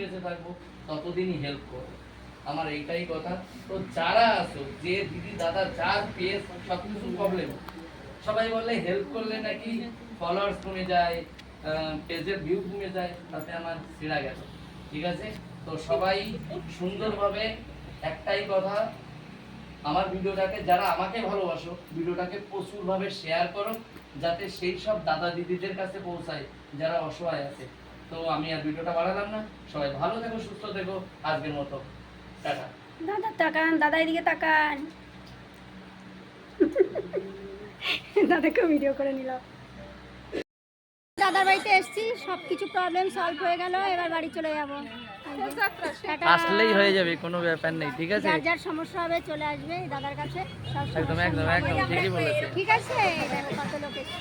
বেঁচে থাকব, ততদিনই হেল্প করো আমার এইটাই কথা। তো যারা আছো যে দিদি, দাদা, যার পেজ সব কিছু প্রবলেম সবাই বলে হেল্প করলে নাকি ফলোয়ার্স কমে যায় পেজের ভিউ কমে যায়, তাতে আমার ছিঁড়া গেল। ঠিক আছে? তো সবাই সুন্দরভাবে একটাই কথা, আমার ভিডিওটাকে যারা আমাকে ভালোবাসো, ভিডিওটাকে প্রচুরভাবে শেয়ার করো, যাতে সেই সব দাদা দিদিদের কাছে পৌঁছায়, যারা অসহায় আছে। তো আমি আর ভিডিওটা বাড়ালাম না। সবাই ভালো থেকো সুস্থ থেকো। আজকের মতো। টাটা। দাদা তাকান দাদা এদিকে তাকান। দাদাকে ভিডিও করে নিলাম দাদার বাড়িতে এসেছি সব কিছু প্রবলেম সলভ হয়ে গেল এবার বাড়ি চলে যাব। আসলেই হয়ে যাবে কোনো ব্যাপার নেই ঠিক আছে? যার যার সমস্যা হবে চলে আসবে দাদার কাছে। একদম একদম একদম ঠিকই বলেছে ঠিক আছে? কত লোক এসছে।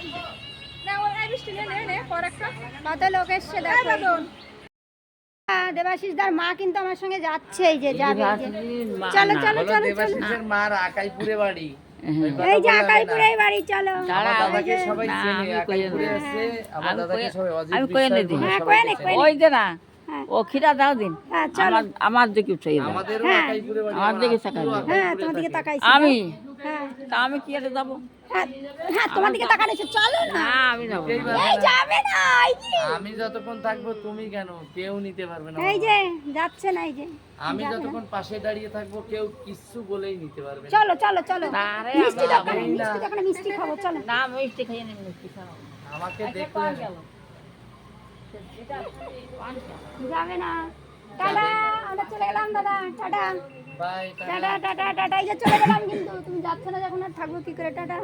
কত লোক এসছে দেখো হ্যাঁ, দেবাশিস দার মা কিন্তু আমার সঙ্গে যাচ্ছে এই যে যাবে চলো চলো চলো দেবাশিসের মার আকাইপুরে বাড়ি এই যে। আকাইপুরেই বাড়ি চলো দাদাকে সবাই চেনে আমি কইয়ে আকাইপুরে নেব। আছে আমার দাদাকে সবাই অজিত আমি কইয়ে বিশ্বাস নেব। হ্যাঁ, সবাই নে। কইয়ে নে। ওই যে না হ্যাঁ। ও খিরা দাও দিন হ্যাঁ আমার আমার দিকে হ্যাঁ। আকাইপুরে বাড়ি আমার দিকে তাকাই। আকাইপুরে হ্যাঁ তোমার দিকে তাকাইছি আমি হ্যাঁ তা আমি কি আর যাব হ্যাঁ হ্যাঁ তোমার দিকে তাকাইছে চলো না। না আমি যাব এই না। বাবা, এই যাবে না এই যে আমি যতক্ষণ থাকব তুমি কেন? কেউ নিতে পারবে না এই যে যাচ্ছে না এই যে। আমি যতক্ষণ পাশে দাঁড়িয়ে থাকব কেউ কিচ্ছু বলেই নিতে পারবে না। চলো চলো চলো। আরে মিষ্টি দোকানে মিষ্টি দোকানে মিষ্টি খাব চলো। না মিষ্টি খাইয়ে নেব মিষ্টি খাও আমাকে গেল। যাবে না। টাটা আমরা চলে গেলাম দাদা। Tata. Bye tata tata tata এই যে চলে গেলাম কিন্তু। তুমি যাচ্ছ না যখন আর থাকব কি করে? টাটা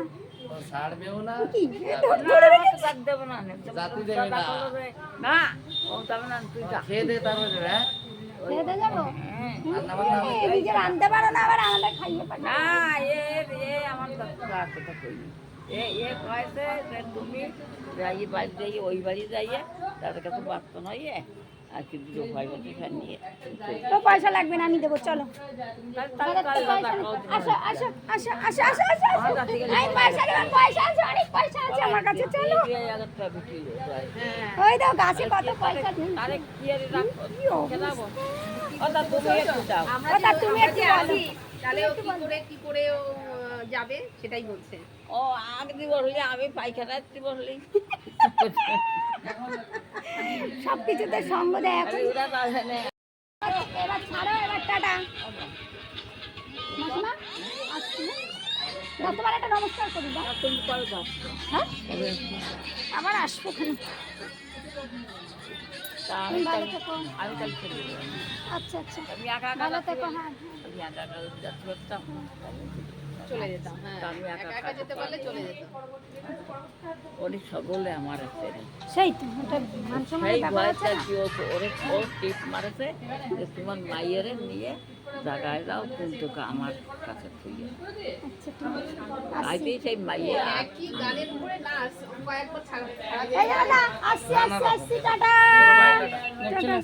ছাড়বেও না। কি তো বাদ দেবো না। জাতি দেবে না। না। ও যাবে না তুই যা। খেয়ে দে তারপরে যাবে, হ্যাঁ? খেতে যাব? হ্যাঁ। নিজে রাঁধতে পারো না আবার আমাদের খাইয়ে পাঠাও না এ এ আমার কথা কথা কইনি এ এ কয়েছে যে তুমি যাই বাড়ি ওই বাড়ি যাইয়ে তাদের কাছে বাঁচতো নয় আর ভয় নিয়ে। তো পয়সা লাগবে না আমি দেবো চলো। পয়সা নেই। আসো আসো আসো আসো আসো আসো আসো। পয়সা আছে অনেক পয়সা আছে আমার কাছে চলো। ওই দাও গাছে কত পয়সা আরে কি আর রাখো খেলাবো তুমি একটু দাও। ওটা তুমি একটু বলো। তাহলে ও কি করে কি করে ও যাবে সেটাই বলছে। ও আগ দিব হলে আমি পায়খানা দিব হলে। সব কিছুতে সঙ্গ দেয় এখন। এবার ছাড়ো এবার টাটা। মাসিমা আসছি। না তোমার একটা নমস্কার করি দাও তুমি করে দাও হ্যাঁ? আবার আসব আমি কাল- আচ্ছা আচ্ছা। আমি একা একা ভালো থেকো হ্যাঁ। আমি একা একা যাচ্ছি। বলতাম। চলে যেতাম হ্যাঁ একা একা যেতে পারলে চলে যেতাম ওরে সকলে আমার আছে সেই তো ওটা মান সেই ব্যাপার আছে ভয়টা কি ওরে ও টিপ মারেছে যে তোমার মাইয়েরে নিয়ে জায়গায় যাও কিন্তু আমার কাছে থুইয়ে আচ্ছা আইতেই সেই মাইয়ে একই গানের উপরে নাচ কয়েকবার ছাড়া আসছি আসছি আসছি টাটা টাটা